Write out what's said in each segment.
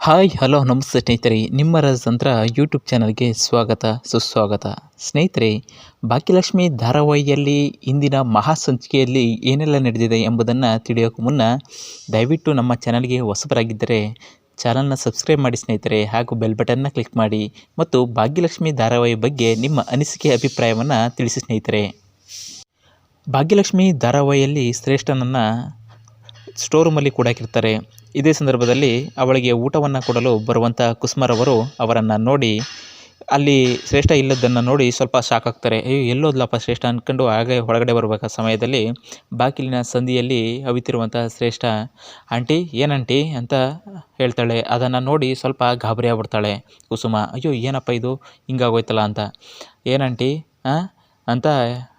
Hi, hello, ನಮಸ್ತೆ ಸ್ನೇಹಿತರೆ. ನಿಮ್ಮ ರಸತಂತ್ರ ಯೂಟ್ಯೂಬ್ ಚಾನಲ್ಗೆ ಸ್ವಾಗತ, ಸುಸ್ವಾಗತ. ಸ್ನೇಹಿತರೆ, ಭಾಗ್ಯಲಕ್ಷ್ಮಿ ಧಾರಾವಾಹಿಯಲ್ಲಿ ಇಂದಿನ ಮಹಾಸಂಚಿಕೆಯಲ್ಲಿ ಏನೆಲ್ಲ ನಡೆದಿದೆ ಎಂಬುದನ್ನು ತಿಳಿಯೋಕೆ ಮುನ್ನ ದಯವಿಟ್ಟು ನಮ್ಮ ಚಾನಲ್ಗೆ ಹೊಸಬರಾಗಿದ್ದರೆ ಚಾನಲ್ನ ಸಬ್ಸ್ಕ್ರೈಬ್ ಮಾಡಿ ಸ್ನೇಹಿತರೆ, ಹಾಗೂ ಬೆಲ್ ಬಟನ್ನ ಕ್ಲಿಕ್ ಮಾಡಿ ಮತ್ತು ಭಾಗ್ಯಲಕ್ಷ್ಮಿ ಧಾರಾವಾಹಿ ಬಗ್ಗೆ ನಿಮ್ಮ ಅನಿಸಿಕೆ, ಅಭಿಪ್ರಾಯವನ್ನು ತಿಳಿಸಿ ಸ್ನೇಹಿತರೆ. ಭಾಗ್ಯಲಕ್ಷ್ಮಿ ಧಾರಾವಾಹಿಯಲ್ಲಿ ಶ್ರೇಷ್ಠನನ್ನು ಸ್ಟೋರ್ ರೂಮಲ್ಲಿ ಕೂಡಾಕಿರ್ತಾರೆ ಇದೇ ಸಂದರ್ಭದಲ್ಲಿ ಅವಳಿಗೆ ಊಟವನ್ನು ಕೊಡಲು ಬರುವಂಥ ಕುಸುಮರವರು ಅವರನ್ನು ನೋಡಿ, ಅಲ್ಲಿ ಶ್ರೇಷ್ಠ ಇಲ್ಲದನ್ನು ನೋಡಿ ಸ್ವಲ್ಪ ಶಾಕ್ ಆಗ್ತಾರೆ. ಅಯ್ಯೋ, ಎಲ್ಲೋದ್ಲಪ್ಪ ಶ್ರೇಷ್ಠ? ಅಂದ್ಕೊಂಡು ಹಾಗೆ ಹೊರಗಡೆ ಬರಬೇಕಾದ ಸಮಯದಲ್ಲಿ ಬಾಕಿಲಿನ ಸಂದಿಯಲ್ಲಿ ಅವಿತಿರುವಂಥ ಶ್ರೇಷ್ಠ, ಆಂಟಿ, ಏನಂಟಿ? ಅಂತ ಹೇಳ್ತಾಳೆ. ಅದನ್ನು ನೋಡಿ ಸ್ವಲ್ಪ ಗಾಬರಿ ಆಗ್ಬಿಡ್ತಾಳೆ ಕುಸುಮ. ಅಯ್ಯೋ, ಏನಪ್ಪ ಇದು? ಹಿಂಗಾಗೋಯ್ತಲ್ಲ ಅಂತ. ಏನಂಟಿ? ಹಾಂ ಅಂತ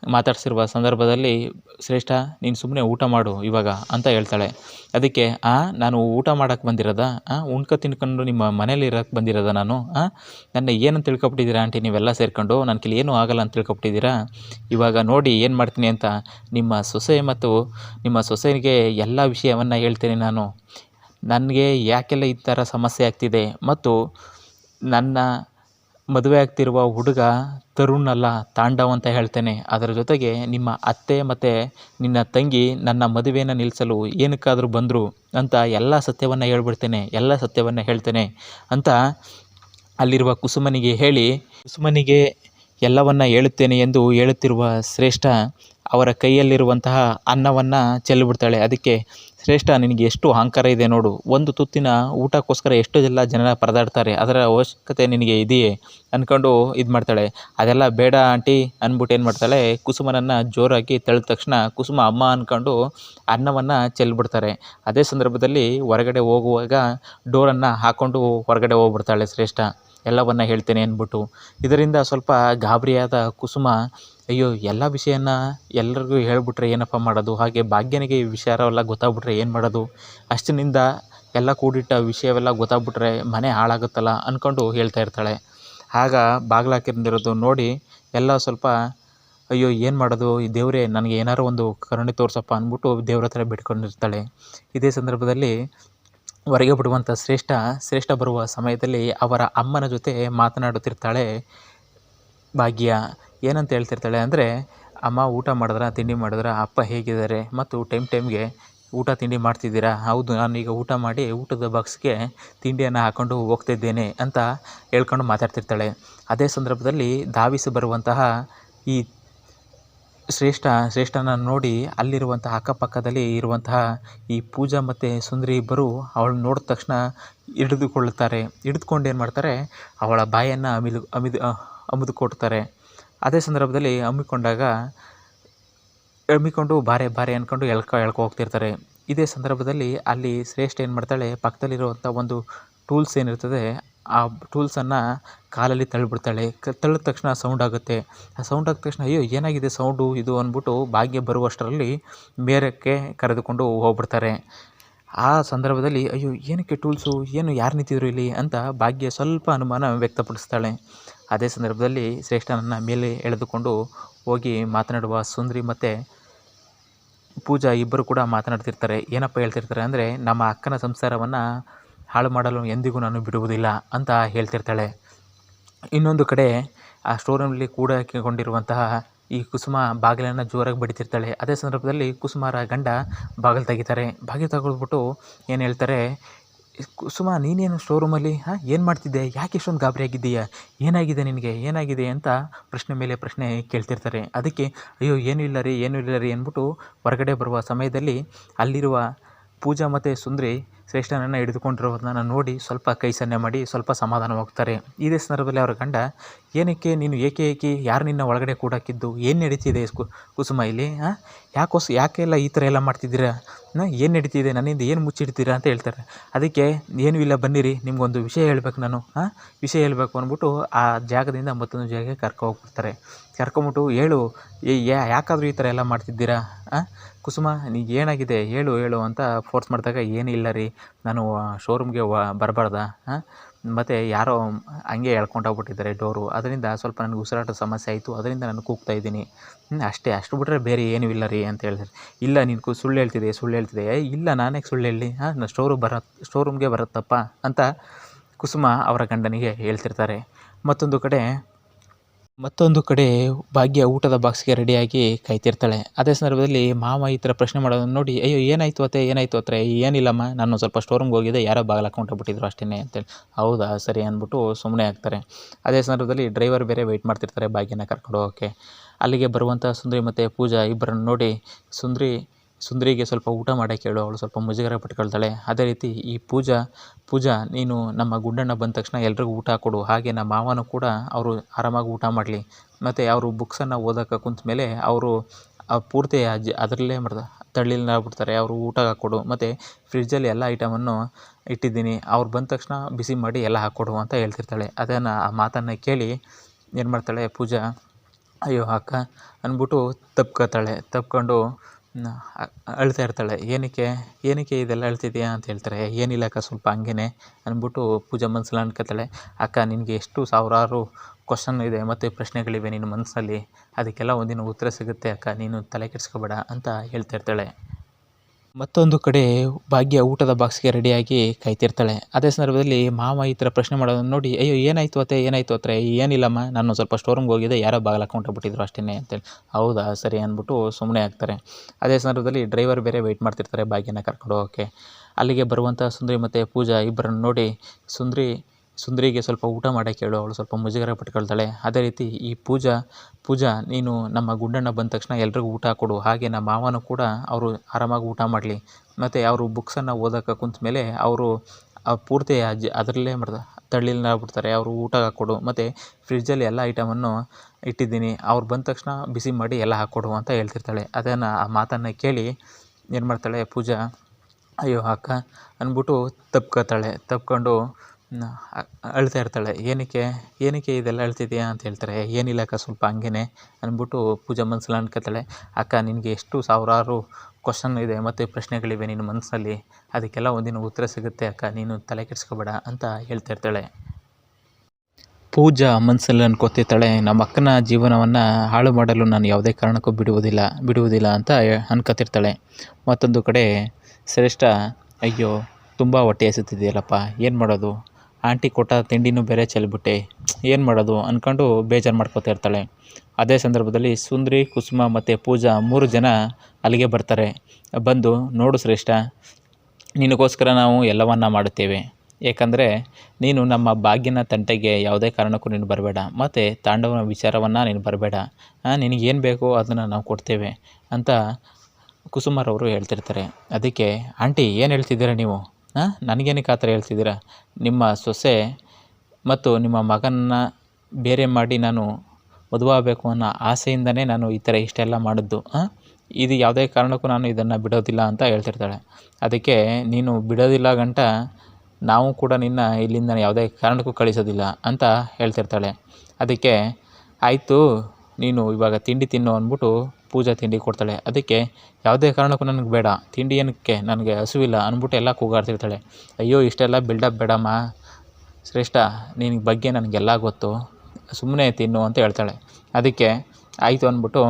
ಮಾತಾಡ್ಸಿರುವ ಸಂದರ್ಭದಲ್ಲಿ, ಶ್ರೇಷ್ಠ, ನೀನು ಸುಮ್ಮನೆ ಊಟ ಮಾಡು ಇವಾಗ ಅಂತ ಹೇಳ್ತಾಳೆ. ಅದಕ್ಕೆ, ಆ, ನಾನು ಊಟ ಮಾಡೋಕ್ಕೆ ಬಂದಿರೋದ? ಆ, ಉಣ್ಕೊ ತಿನ್ಕೊಂಡು ನಿಮ್ಮ ಮನೇಲಿ ಇರೋಕ್ಕೆ ಬಂದಿರೋದ ನಾನು? ಆಂ, ನನ್ನ ಏನಂತ ತಿಳ್ಕೊಬಿಟ್ಟಿದ್ದೀರಾ ಆಂಟಿ? ನೀವೆಲ್ಲ ಸೇರ್ಕೊಂಡು ನನ್ನ ಕೈಲಿ ಏನೂ ಆಗಲ್ಲ ಅಂತ ತಿಳ್ಕೊಬಿಟ್ಟಿದ್ದೀರಾ? ಇವಾಗ ನೋಡಿ ಏನು ಮಾಡ್ತೀನಿ ಅಂತ ನಿಮ್ಮ ಸೊಸೆ ಮತ್ತು ನಿಮ್ಮ ಸೊಸೆಗೆ ಎಲ್ಲ ವಿಷಯವನ್ನು ಹೇಳ್ತೀನಿ ನಾನು. ನನಗೆ ಯಾಕೆಲ್ಲ ಈ ಥರ ಸಮಸ್ಯೆ ಆಗ್ತಿದೆ ಮತ್ತು ನನ್ನ ಮದುವೆ ಆಗ್ತಿರುವ ಹುಡುಗ ತರುಣ್ ಅಲ್ಲ ತಾಂಡವ್ ಅಂತ ಹೇಳ್ತೇನೆ. ಅದರ ಜೊತೆಗೆ ನಿಮ್ಮ ಅತ್ತೆ ಮತ್ತು ನಿನ್ನ ತಂಗಿ ನನ್ನ ಮದುವೆಯನ್ನು ನಿಲ್ಲಿಸಲು ಏನಕ್ಕಾದರೂ ಬಂದರು ಅಂತ ಎಲ್ಲ ಸತ್ಯವನ್ನು ಹೇಳ್ಬಿಡ್ತೇನೆ, ಎಲ್ಲ ಸತ್ಯವನ್ನು ಹೇಳ್ತೇನೆ ಅಂತ ಅಲ್ಲಿರುವ ಕುಸುಮನಿಗೆ ಹೇಳಿ, ಕುಸುಮನಿಗೆ ಎಲ್ಲವನ್ನ ಹೇಳುತ್ತೇನೆ ಎಂದು ಹೇಳುತ್ತಿರುವ ಶ್ರೇಷ್ಠ ಅವರ ಕೈಯಲ್ಲಿರುವಂತಹ ಅನ್ನವನ್ನು ಚೆಲ್ಲಿಬಿಡ್ತಾಳೆ. ಅದಕ್ಕೆ ಶ್ರೇಷ್ಠ, ನಿನಗೆ ಎಷ್ಟು ಅಹಂಕಾರ ಇದೆ ನೋಡು. ಒಂದು ತುತ್ತಿನ ಊಟಕ್ಕೋಸ್ಕರ ಎಷ್ಟು ಎಲ್ಲ ಜನ ಪರದಾಡ್ತಾರೆ, ಅದರ ಅವಶ್ಯಕತೆ ನಿನಗೆ ಇದೆಯೇ ಅಂದ್ಕೊಂಡು ಇದು ಮಾಡ್ತಾಳೆ. ಅದೆಲ್ಲ ಬೇಡ ಆಂಟಿ ಅಂದ್ಬಿಟ್ಟು ಏನು ಮಾಡ್ತಾಳೆ, ಕುಸುಮನನ್ನು ಜೋರಾಗಿ ತಳ್ಳಿದ ತಕ್ಷಣ ಕುಸುಮ ಅಮ್ಮ ಅಂದ್ಕೊಂಡು ಅನ್ನವನ್ನು ಚೆಲ್ಬಿಡ್ತಾರೆ ಅದೇ ಸಂದರ್ಭದಲ್ಲಿ ಹೊರಗಡೆ ಹೋಗುವಾಗ ಡೋರನ್ನು ಹಾಕ್ಕೊಂಡು ಹೊರಗಡೆ ಹೋಗ್ಬಿಡ್ತಾಳೆ ಶ್ರೇಷ್ಠ. ಎಲ್ಲವನ್ನು ಹೇಳ್ತೇನೆ ಅಂದ್ಬಿಟ್ಟು ಇದರಿಂದ ಸ್ವಲ್ಪ ಗಾಬರಿಯಾದ ಕುಸುಮ, ಅಯ್ಯೋ, ಎಲ್ಲ ವಿಷಯನ ಎಲ್ಲರಿಗೂ ಹೇಳಿಬಿಟ್ರೆ ಏನಪ್ಪ ಮಾಡೋದು? ಹಾಗೆ ಭಾಗ್ಯನಿಗೆ ಈ ವಿಚಾರವೆಲ್ಲ ಗೊತ್ತಾಗ್ಬಿಟ್ರೆ ಏನು ಮಾಡೋದು? ಅಷ್ಟಿನಿಂದ ಎಲ್ಲ ಕೂಡಿಟ್ಟ ವಿಷಯವೆಲ್ಲ ಗೊತ್ತಾಗ್ಬಿಟ್ರೆ ಮನೆ ಹಾಳಾಗುತ್ತಲ್ಲ ಅಂದ್ಕೊಂಡು ಹೇಳ್ತಾ ಇರ್ತಾಳೆ. ಆಗ ಬಾಗಿಲು ಹಾಕಿರೋದು ನೋಡಿ ಎಲ್ಲ ಸ್ವಲ್ಪ, ಅಯ್ಯೋ, ಏನು ಮಾಡೋದು? ಈ ದೇವರೇ, ನನಗೆ ಏನಾರು ಒಂದು ಕರುಣೆ ತೋರಿಸಪ್ಪ ಅಂದ್ಬಿಟ್ಟು ದೇವ್ರ ಹತ್ರ ಬಿಟ್ಕೊಂಡಿರ್ತಾಳೆ ಇದೇ ಸಂದರ್ಭದಲ್ಲಿ ಹೊರಗೆ ಬಿಡುವಂಥ ಶ್ರೇಷ್ಠ ಶ್ರೇಷ್ಠ ಬರುವ ಸಮಯದಲ್ಲಿ ಅವರ ಅಮ್ಮನ ಜೊತೆ ಮಾತನಾಡುತ್ತಿರ್ತಾಳೆ ಭಾಗ್ಯ. ಏನಂತ ಹೇಳ್ತಿರ್ತಾಳೆ ಅಂದರೆ, ಅಮ್ಮ, ಊಟ ಮಾಡಿದ್ರ? ತಿಂಡಿ ಮಾಡಿದ್ರ? ಅಪ್ಪ ಹೇಗಿದ್ದಾರೆ? ಮತ್ತು ಟೈಮ್ ಟೈಮ್ಗೆ ಊಟ ತಿಂಡಿ ಮಾಡ್ತಿದ್ದೀರಾ? ಹೌದು ನಾನೀಗ ಊಟ ಮಾಡಿ ಊಟದ ಬಾಕ್ಸ್ಗೆ ತಿಂಡಿಯನ್ನು ಹಾಕ್ಕೊಂಡು ಹೋಗ್ತಿದ್ದೇನೆ ಅಂತ ಹೇಳ್ಕೊಂಡು ಮಾತಾಡ್ತಿರ್ತಾಳೆ. ಅದೇ ಸಂದರ್ಭದಲ್ಲಿ ಧಾವಿಸಿ ಬರುವಂತಹ ಈ ಶ್ರೇಷ್ಠ ಶ್ರೇಷ್ಠನ ನೋಡಿ ಅಲ್ಲಿರುವಂತಹ ಅಕ್ಕಪಕ್ಕದಲ್ಲಿ ಇರುವಂತಹ ಈ ಪೂಜಾ ಮತ್ತು ಸುಂದರಿ ಇಬ್ಬರು ಅವಳು ನೋಡಿದ ತಕ್ಷಣ ಹಿಡಿದುಕೊಳ್ಳುತ್ತಾರೆ. ಹಿಡಿದುಕೊಂಡು ಏನು ಮಾಡ್ತಾರೆ? ಅವಳ ಬಾಯನ್ನು ಅಮಿದು ಅಮಿದು ಅಮಿದು ಕೊಡ್ತಾರೆ. ಅದೇ ಸಂದರ್ಭದಲ್ಲಿ ಅಮ್ಮಿಕೊಂಡಾಗ ಅಮ್ಮಿಕೊಂಡು ಬಾರೆ ಬಾರೆ ಅಂದ್ಕೊಂಡು ಎಳ್ಕೊ ಎಳ್ಕೊ ಹೋಗ್ತಿರ್ತಾರೆ. ಇದೇ ಸಂದರ್ಭದಲ್ಲಿ ಅಲ್ಲಿ ಶ್ರೇಷ್ಠ ಏನು ಮಾಡ್ತಾಳೆ? ಪಕ್ಕದಲ್ಲಿರುವಂಥ ಒಂದು ಟೂಲ್ಸ್ ಏನಿರ್ತದೆ ಆ ಟೂಲ್ಸನ್ನು ಕಾಲಲ್ಲಿ ತಳ್ಳಿಬಿಡ್ತಾಳೆ. ಕ ತಳ್ಳಿದ ತಕ್ಷಣ ಸೌಂಡ್ ಆಗುತ್ತೆ. ಆ ಸೌಂಡ್ ಆದ ತಕ್ಷಣ, ಅಯ್ಯೋ, ಏನಾಗಿದೆ ಸೌಂಡು? ಇದು ಅಂದ್ಬಿಟ್ಟು ಭಾಗ್ಯ ಬರುವಷ್ಟರಲ್ಲಿ ಮೇಲಕ್ಕೆ ಕರೆದುಕೊಂಡು ಹೋಗ್ಬಿಡ್ತಾರೆ. ಆ ಸಂದರ್ಭದಲ್ಲಿ, ಅಯ್ಯೋ, ಏನಕ್ಕೆ ಟೂಲ್ಸು? ಏನು ಯಾರು ನಿಂತಿದ್ರು ಇಲ್ಲಿ? ಅಂತ ಭಾಗ್ಯ ಸ್ವಲ್ಪ ಅನುಮಾನ ವ್ಯಕ್ತಪಡಿಸ್ತಾಳೆ. ಅದೇ ಸಂದರ್ಭದಲ್ಲಿ ಶ್ರೇಷ್ಠನನ್ನು ಮೇಲೆ ಎಳೆದುಕೊಂಡು ಹೋಗಿ ಮಾತನಾಡುವ ಸುಂದರಿ ಮತ್ತು ಪೂಜಾ ಇಬ್ಬರು ಕೂಡ ಮಾತನಾಡ್ತಿರ್ತಾರೆ. ಏನಪ್ಪ ಹೇಳ್ತಿರ್ತಾರೆ ಅಂದರೆ, ನಮ್ಮ ಅಕ್ಕನ ಸಂಸಾರವನ್ನು ಹಾಳು ಮಾಡಲು ಎಂದಿಗೂ ನಾನು ಬಿಡುವುದಿಲ್ಲ ಅಂತ ಹೇಳ್ತಿರ್ತಾಳೆ. ಇನ್ನೊಂದು ಕಡೆ ಆ ಸ್ಟೋರಲ್ಲಿ ಕೂಡ ಹಾಕಿಕೊಂಡಿರುವಂತಹ ಈ ಕುಸುಮ ಬಾಗಿಲನ್ನು ಜೋರಾಗಿ ಬಡಿತಿರ್ತಾಳೆ. ಅದೇ ಸಂದರ್ಭದಲ್ಲಿ ಕುಸುಮಾರ ಗಂಡ ಬಾಗಿಲು ತೆಗಿತಾರೆ. ಬಾಗಿಲು ತೆಗೆದ್ಬಿಟ್ಟು ಏನು ಹೇಳ್ತಾರೆ, ಕುಸುಮ, ನೀನೇನು ಸ್ಟೋರೂಮಲ್ಲಿ ಹಾಂ, ಏನು ಮಾಡ್ತಿದ್ದೆ? ಯಾಕೆ ಇಷ್ಟೊಂದು ಗಾಬರಿ ಆಗಿದ್ದೀಯಾ? ಏನಾಗಿದೆ ನಿನಗೆ? ಏನಾಗಿದೆ? ಅಂತ ಪ್ರಶ್ನೆ ಮೇಲೆ ಪ್ರಶ್ನೆ ಕೇಳ್ತಿರ್ತಾರೆ. ಅದಕ್ಕೆ, ಅಯ್ಯೋ, ಏನೂ ಇಲ್ಲ ರೀ, ಏನೂ ಇಲ್ಲ ರೀ ಅಂದ್ಬಿಟ್ಟು ಹೊರಗಡೆ ಬರುವ ಸಮಯದಲ್ಲಿ ಅಲ್ಲಿರುವ ಪೂಜಾ ಮತ್ತು ಸುಂದರಿ ಶ್ರೇಷ್ಠನನ್ನು ಹಿಡಿದುಕೊಂಡಿರೋದನ್ನ ನೋಡಿ ಸ್ವಲ್ಪ ಕೈ ಸನ್ನೆ ಮಾಡಿ ಸ್ವಲ್ಪ ಸಮಾಧಾನವಾಗ್ತಾರೆ. ಇದೇ ಸಂದರ್ಭದಲ್ಲಿ ಅವರ ಗಂಡ ಏನಕ್ಕೆ ನೀನು ಏಕೆ ಏಕೆ, ಯಾರು ನಿನ್ನ ಒಳಗಡೆ ಕೂಡಾಕಿದ್ದು ಏನು ನಡೀತಿದೆ ಕು ಕುಸುಮ ಇಲ್ಲಿ ಹಾಂ ಯಾಕೋಸ್ ಯಾಕೆಲ್ಲ ಈ ಥರ ಎಲ್ಲ ಮಾಡ್ತಿದ್ದೀರಾ? ಏನು ನಡೀತಿದೆ, ನನ್ನಿಂದ ಏನು ಮುಚ್ಚಿಡ್ತೀರಾ ಅಂತ ಹೇಳ್ತಾರೆ. ಅದಕ್ಕೆ ಏನೂ ಇಲ್ಲ, ಬನ್ನಿರಿ, ನಿಮಗೊಂದು ವಿಷಯ ಹೇಳ್ಬೇಕು ನಾನು ಹಾಂ ವಿಷಯ ಹೇಳಬೇಕು ಅಂದ್ಬಿಟ್ಟು ಆ ಜಾಗದಿಂದ ಮತ್ತೊಂದು ಜಾಗಕ್ಕೆ ಕರ್ಕೊ ಹೋಗ್ಬಿಡ್ತಾರೆ. ಕರ್ಕೊಂಬಿಟ್ಟು ಹೇಳು ಯಾಕಾದರೂ ಈ ಥರ ಎಲ್ಲ ಮಾಡ್ತಿದ್ದೀರಾ ಹಾಂ ಕುಸುಮ ನೀ ಏನಾಗಿದೆ ಹೇಳು ಹೇಳು ಅಂತ ಫೋರ್ಸ್ ಮಾಡಿದಾಗ ಇಲ್ಲ ರೀ. ನಾನು ಶೋರೂಮ್ಗೆ ಬರಬಾರ್ದಾ ಹಾಂ ಮತ್ತು ಯಾರೋ ಹಂಗೆ ಎಳ್ಕೊಂಡು ಹೋಗ್ಬಿಟ್ಟಿದ್ದಾರೆ ಡೋರು ಅದರಿಂದ ಸ್ವಲ್ಪ ನನಗೆ ಉಸಿರಾಟದ ಸಮಸ್ಯೆ ಆಯಿತು. ಅದರಿಂದ ನಾನು ಕೂಗ್ತಾ ಇದ್ದೀನಿ. ಅಷ್ಟೇ, ಅಷ್ಟು ಬಿಟ್ಟರೆ ಬೇರೆ ಏನೂ ಇಲ್ಲ ರೀ ಅಂತ ಹೇಳ್ತಾರೆ ಇಲ್ಲ ನೀನು ಸುಳ್ಳು ಹೇಳ್ತಿದೆ ಸುಳ್ಳು ಹೇಳ್ತಿದೆ. ಇಲ್ಲ, ನಾನೇ ಸುಳ್ಳು ಹೇಳಿ? ಹಾಂ ನಾನು ಸ್ಟೋರು ಬರ ಸ್ಟೋರೂಮ್ಗೆ ಬರುತ್ತಪ್ಪ ಅಂತ ಕುಸುಮ ಅವರ ಗಂಡನಿಗೆ ಹೇಳ್ತಿರ್ತಾರೆ. ಮತ್ತೊಂದು ಕಡೆ ಮತ್ತೊಂದು ಕಡೆ ಭಾಗ್ಯ ಊಟದ ಬಾಕ್ಸ್ಗೆ ರೆಡಿಯಾಗಿ ಕಾಯ್ತಿರ್ತಾಳೆ. ಅದೇ ಸಂದರ್ಭದಲ್ಲಿ ಮಾಮ ಈ ಥರ ಪ್ರಶ್ನೆ ಮಾಡೋದನ್ನು ನೋಡಿ, ಅಯ್ಯೋ, ಏನಾಯಿತು ಅತ್ತೆ? ಏನಾಯಿತು ಅತ್ತೆ? ಏನಿಲ್ಲಮ್ಮ? ನಾನು ಸ್ವಲ್ಪ ಸ್ಟೋರೂಮ್ಗೆ ಹೋಗಿದ್ದೆ. ಯಾರೋ ಬಾಗಿಲು ಹಾಕೊಂಡೋಗ್ಬಿಟ್ಟಿದ್ರು ಅಷ್ಟೇ ಅಂತೇಳಿ ಹೌದಾ? ಸರಿ, ಅಂದ್ಬಿಟ್ಟು ಸುಮ್ಮನೆ ಆಗ್ತಾರೆ. ಅದೇ ಸಂದರ್ಭದಲ್ಲಿ ಡ್ರೈವರ್ ಬೇರೆ ವೆಯ್ಟ್ ಮಾಡ್ತಿರ್ತಾರೆ ಭಾಗ್ಯನ ಕರ್ಕೊಂಡು ಹೋಗೋಕ್ಕೆ. ಅಲ್ಲಿಗೆ ಬರುವಂಥ ಸುಂದರಿ ಮತ್ತು ಪೂಜಾ ಇಬ್ಬರನ್ನು ನೋಡಿ, ಸುಂದರಿ ಸುಂದರಿಗೆ ಸ್ವಲ್ಪ ಊಟ ಮಾಡೋಕ್ಕೆ ಹೇಳು ಅವಳು ಸ್ವಲ್ಪ ಮುಜುಗರ ಪಟ್ಕೊಳ್ತಾಳೆ. ಅದೇ ರೀತಿ ಈ ಪೂಜಾ ಪೂಜಾ, ನೀನು ನಮ್ಮ ಗುಂಡಣ್ಣ ಬಂದ ತಕ್ಷಣ ಎಲ್ರಿಗೂ ಊಟ ಕೊಡು, ಹಾಗೆ ನಮ್ಮ ಮಾವನೂ ಕೂಡ ಅವರು ಆರಾಮಾಗಿ ಊಟ ಮಾಡಲಿ. ಮತ್ತು ಅವರು ಬುಕ್ಸನ್ನು ಓದೋಕೆ ಕುಂತ ಮೇಲೆ ಅವರು ಪೂರ್ತಿ ಅಜ್, ಅದರಲ್ಲೇ ಮಾಡ್ತಾರೆ ತಳ್ಳಿಲ್ಲ ಬಿಡ್ತಾರೆ ಅವರು ಊಟ ಹಾಕ್ಕೊಡು ಮತ್ತು ಫ್ರಿಜ್ಜಲ್ಲಿ ಎಲ್ಲ ಐಟಮನ್ನು ಇಟ್ಟಿದ್ದೀನಿ. ಅವ್ರು ಬಂದ ತಕ್ಷಣ ಬಿಸಿ ಮಾಡಿ ಎಲ್ಲ ಹಾಕ್ಕೊಡು ಅಂತ ಹೇಳ್ತಿರ್ತಾಳೆ. ಅದನ್ನು ಆ ಮಾತನ್ನು ಕೇಳಿ ಏನು ಮಾಡ್ತಾಳೆ ಪೂಜಾ, ಅಯ್ಯೋ ಅಕ್ಕ, ಅಂದ್ಬಿಟ್ಟು ತಪ್ಕೋತಾಳೆ. ತಪ್ಕೊಂಡು ಅಳ್ತಾ ಇರ್ತಾಳೆ. ಏನಕ್ಕೆ? ಏನಕ್ಕೆ ಇದೆಲ್ಲ ಅಳ್ತಿದ್ಯಾ ಅಂತ ಹೇಳ್ತಾರೆ. ಏನಿಲ್ಲ ಅಕ್ಕ, ಸ್ವಲ್ಪ ಹಂಗೇನೆ ಅಂದ್ಬಿಟ್ಟು ಪೂಜಾ ಮನ್ಸಲ್ಲಿ ಅನ್ಕೋತಾಳೆ ಅಕ್ಕ, ನಿನಗೆ ಎಷ್ಟು ಸಾವಿರಾರು ಕ್ವಶನ್ ಇದೆ, ಮತ್ತು ಪ್ರಶ್ನೆಗಳಿವೆ ನಿನ್ನ ಮನಸ್ಸಲ್ಲಿ ಅದಕ್ಕೆಲ್ಲ ಒಂದಿನ ಉತ್ತರ ಸಿಗುತ್ತೆ ಅಕ್ಕ. ನೀನು ತಲೆ ಕೆಡಿಸ್ಕೋಬೇಡ ಅಂತ ಹೇಳ್ತಾ ಇರ್ತಾಳೆ. ಮತ್ತೊಂದು ಕಡೆ ಭಾಗ್ಯ ಊಟದ ಬಾಕ್ಸ್ಗೆ ರೆಡಿಯಾಗಿ ಕಾಯ್ತಿರ್ತಾಳೆ. ಅದೇ ಸಂದರ್ಭದಲ್ಲಿ ಮಾವ ಈ ಥರ ಪ್ರಶ್ನೆ ಮಾಡೋದನ್ನು ನೋಡಿ, ಅಯ್ಯೋ, ಏನಾಯಿತು ಅತ್ತೆ? ಏನಾಯಿತು ಅತ್ತೆ? ಏನಿಲ್ಲಮ್ಮ ನಾನು ಸ್ವಲ್ಪ ಸ್ಟೋರೂಮ್ಗೆ ಹೋಗಿದ್ದೆ. ಯಾರೋ ಬಾಗಿಲು ಹಾಕ್ಕೊಂಡೋಗ್ಬಿಟ್ಟಿದ್ರು ಅಷ್ಟೇ ಅಂತೇಳಿ ಹೌದಾ? ಸರಿ, ಅಂದ್ಬಿಟ್ಟು ಸುಮ್ಮನೆ ಆಗ್ತಾರೆ. ಅದೇ ಸಂದರ್ಭದಲ್ಲಿ ಡ್ರೈವರ್ ಬೇರೆ ವೆಯ್ಟ್ ಮಾಡ್ತಿರ್ತಾರೆ ಭಾಗ್ಯನ ಕರ್ಕೊಂಡು ಹೋಗೋಕ್ಕೆ. ಅಲ್ಲಿಗೆ ಬರುವಂಥ ಸುಂದರಿ ಮತ್ತು ಪೂಜಾ ಇಬ್ಬರನ್ನು ನೋಡಿ, ಸುಂದರಿ ಸುಂದರಿಗೆ ಸ್ವಲ್ಪ ಊಟ ಮಾಡಕ್ಕೆ ಹೇಳು ಅವಳು ಸ್ವಲ್ಪ ಮುಜುಗರ ಪಟ್ಕೊಳ್ತಾಳೆ. ಅದೇ ರೀತಿ ಈ ಪೂಜಾ ಪೂಜಾ, ನೀನು ನಮ್ಮ ಗುಂಡಣ್ಣ ಬಂದ ತಕ್ಷಣ ಎಲ್ರಿಗೂ ಊಟ ಕೊಡು. ಹಾಗೆ ನಮ್ಮ ಮಾವನೂ ಕೂಡ ಅವರು ಆರಾಮಾಗಿ ಊಟ ಮಾಡಲಿ. ಮತ್ತು ಅವರು ಬುಕ್ಸನ್ನು ಓದೋಕೆ ಕುಂತ ಮೇಲೆ ಅವರು ಪೂರ್ತಿ ಅಜ್ಜಿ ಅದರಲ್ಲೇ ಮಾಡ್ದ ತಳ್ಳಿಲ್ಲ ಬಿಡ್ತಾರೆ. ಅವರು ಊಟ ಹಾಕ್ಕೊಡು ಮತ್ತು ಫ್ರಿಜ್ಜಲ್ಲಿ ಎಲ್ಲ ಐಟಮನ್ನು ಇಟ್ಟಿದ್ದೀನಿ. ಅವ್ರು ಬಂದ ತಕ್ಷಣ ಬಿಸಿ ಮಾಡಿ ಎಲ್ಲ ಹಾಕ್ಕೊಡು ಅಂತ ಹೇಳ್ತಿರ್ತಾಳೆ. ಅದನ್ನು ಆ ಮಾತನ್ನು ಕೇಳಿ ಏನು ಮಾಡ್ತಾಳೆ ಪೂಜಾ, ಅಯ್ಯೋ ಅಕ್ಕ, ಅಂದ್ಬಿಟ್ಟು ತಪ್ಕೋತಾಳೆ. ತಪ್ಕೊಂಡು ಅಳ್ತಾ ಇರ್ತಾಳೆ. ಏನಕ್ಕೆ ಏನಕ್ಕೆ ಇದೆಲ್ಲ ಅಳ್ತಿದ್ಯಾ ಅಂತ ಹೇಳ್ತಾರೆ. ಏನಿಲ್ಲ ಅಕ್ಕ, ಸ್ವಲ್ಪ ಹಂಗೇನೆ ಅಂದ್ಬಿಟ್ಟು ಪೂಜಾ ಮನ್ಸಲ್ಲಿ ಅನ್ಕೋತಾಳೆ ಅಕ್ಕ, ನಿನಗೆ ಎಷ್ಟು ಸಾವಿರಾರು ಕ್ವಶನ್ ಇದೆ ಮತ್ತು ಪ್ರಶ್ನೆಗಳಿವೆ ನಿನ್ನ ಮನಸ್ಸಲ್ಲಿ ಅದಕ್ಕೆಲ್ಲ ಒಂದಿನ ಉತ್ತರ ಸಿಗುತ್ತೆ ಅಕ್ಕ. ನೀನು ತಲೆ ಕೆಡಿಸ್ಕೋಬೇಡ ಅಂತ ಹೇಳ್ತಾ ಇರ್ತಾಳೆ. ಪೂಜಾ ಮನಸ್ಸಲ್ಲಿ ಅನ್ಕೋತಿರ್ತಾಳೆ ನಮ್ಮ ಅಕ್ಕನ ಜೀವನವನ್ನು ಹಾಳು ಮಾಡಲು ನಾನು ಯಾವುದೇ ಕಾರಣಕ್ಕೂ ಬಿಡುವುದಿಲ್ಲ ಬಿಡುವುದಿಲ್ಲ ಅಂತ ಅನ್ಕೋತಿರ್ತಾಳೆ. ಮತ್ತೊಂದು ಕಡೆ, ಶ್ರೇಷ್ಠ, ಅಯ್ಯೋ, ತುಂಬ ಹೊಟ್ಟೆ ಹಸಿತಿದೆಯಲ್ಲಪ್ಪ, ಏನು ಮಾಡೋದು? ಆಂಟಿ ಕೊಟ್ಟ ತಿಂಡಿನೂ ಬೇರೆ ಚೆಲ್ಬಿಟ್ಟೆ. ಏನು ಮಾಡೋದು? ಅಂದ್ಕೊಂಡು ಬೇಜಾರು ಮಾಡ್ಕೋತಾ ಇರ್ತಾಳೆ. ಅದೇ ಸಂದರ್ಭದಲ್ಲಿ ಸುಂದ್ರಿ, ಕುಸುಮ ಮತ್ತು ಪೂಜಾ ಮೂರು ಜನ ಅಲ್ಲಿಗೆ ಬರ್ತಾರೆ. ಬಂದು, ನೋಡು ಶ್ರೇಷ್ಠ, ನಿನಗೋಸ್ಕರ ನಾವು ಎಲ್ಲವನ್ನ ಮಾಡುತ್ತೇವೆ. ಏಕೆಂದರೆ ನೀನು ನಮ್ಮ ಭಾಗ್ಯನ ತಂಟೆಗೆ ಯಾವುದೇ ಕಾರಣಕ್ಕೂ ನೀನು ಬರಬೇಡ. ಮತ್ತು ತಾಂಡವನ ವಿಚಾರವನ್ನು ನೀನು ಬರಬೇಡ. ನಿನಗೇನು ಬೇಕೋ ಅದನ್ನು ನಾವು ಕೊಡ್ತೇವೆ, ಅಂತ ಕುಸುಮರವರು ಹೇಳ್ತಿರ್ತಾರೆ. ಅದಕ್ಕೆ, ಆಂಟಿ, ಏನು ಹೇಳ್ತಿದ್ದೀರಾ ನೀವು? ನನಗೇನಕ್ಕೆ ಆ ಥರ ಹೇಳ್ತಿದ್ದೀರಾ? ನಿಮ್ಮ ಸೊಸೆ ಮತ್ತು ನಿಮ್ಮ ಮಗನನ್ನು ಬೇರೆ ಮಾಡಿ ನಾನು ಮದುವಾಗಬೇಕು ಅನ್ನೋ ಆಸೆಯಿಂದನೇ ನಾನು ಈ ಥರ ಇಷ್ಟೆಲ್ಲ ಮಾಡಿದ್ದು ಹಾಂ ಇದು ಯಾವುದೇ ಕಾರಣಕ್ಕೂ ನಾನು ಇದನ್ನು ಬಿಡೋದಿಲ್ಲ ಅಂತ ಹೇಳ್ತಿರ್ತಾಳೆ. ಅದಕ್ಕೆ ನೀನು ಬಿಡೋದಿಲ್ಲ ಗಂಟ, ನಾವು ಕೂಡ ನಿನ್ನ ಇಲ್ಲಿಂದ ಯಾವುದೇ ಕಾರಣಕ್ಕೂ ಕಳಿಸೋದಿಲ್ಲ ಅಂತ ಹೇಳ್ತಿರ್ತಾಳೆ. ಅದಕ್ಕೆ, ಆಯಿತು, ನೀನು ಇವಾಗ ತಿಂಡಿ ತಿನ್ನು ಅಂದ್ಬಿಟ್ಟು ಪೂಜಾ ತಿಂಡಿ ಕೊಡ್ತಾಳೆ. ಅದಕ್ಕೆ ಯಾವುದೇ ಕಾರಣಕ್ಕೂ ನನಗೆ ಬೇಡ. ತಿಂಡಿ ಏನಕ್ಕೆ? ನನಗೆ ಹಸಿವಿಲ್ಲ ಅಂದ್ಬಿಟ್ಟು ಎಲ್ಲ ಕೂಗಾಡ್ತಿರ್ತಾಳೆ. ಅಯ್ಯೋ, ಇಷ್ಟೆಲ್ಲ ಬಿಲ್ಡಪ್ ಬೇಡಮ್ಮ. ಶ್ರೇಷ್ಠ ನಿನ್ನ ಬಗ್ಗೆ ನನಗೆಲ್ಲ ಗೊತ್ತು. ಸುಮ್ಮನೆ ತಿನ್ನು ಅಂತ ಹೇಳ್ತಾಳೆ. ಅದಕ್ಕೆ ಆಯಿತು ಅಂದ್ಬಿಟ್ಟು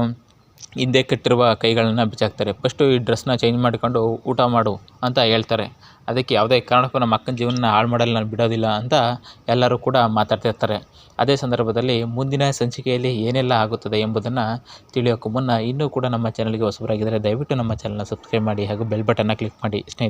ಹಿಂದೆ ಕಟ್ಟಿರುವ ಕೈಗಳನ್ನು ಬಿಚ್ಚಾಕ್ತಾರೆ. ಫಸ್ಟು ಈ ಡ್ರೆಸ್ನ ಚೇಂಜ್ ಮಾಡಿಕೊಂಡು ಊಟ ಮಾಡು ಅಂತ ಹೇಳ್ತಾರೆ. ಅದಕ್ಕೆ ಯಾವುದೇ ಕಾರಣಕ್ಕೂ ನಮ್ಮ ಅಕ್ಕನ ಜೀವನ ಹಾಳು ಮಾಡಲು ನಾನು ಬಿಡೋದಿಲ್ಲ ಅಂತ ಎಲ್ಲರೂ ಕೂಡ ಮಾತಾಡ್ತಿರ್ತಾರೆ. ಅದೇ ಸಂದರ್ಭದಲ್ಲಿ ಮುಂದಿನ ಸಂಚಿಕೆಯಲ್ಲಿ ಏನೆಲ್ಲ ಆಗುತ್ತದೆ ಎಂಬುದನ್ನು ತಿಳಿಯೋಕ್ಕೂ ಮುನ್ನ ಇನ್ನೂ ಕೂಡ ನಮ್ಮ ಚಾನಲ್ಗೆ ಹೊಸಬರಾಗಿದ್ದರೆ ದಯವಿಟ್ಟು ನಮ್ಮ ಚಾನಲ್ನ ಸಬ್ಸ್ಕ್ರೈಬ್ ಮಾಡಿ ಹಾಗೂ ಬೆಲ್ ಬಟನ್ನ ಕ್ಲಿಕ್ ಮಾಡಿ. ಸ್ನೇಹಿತರೆ.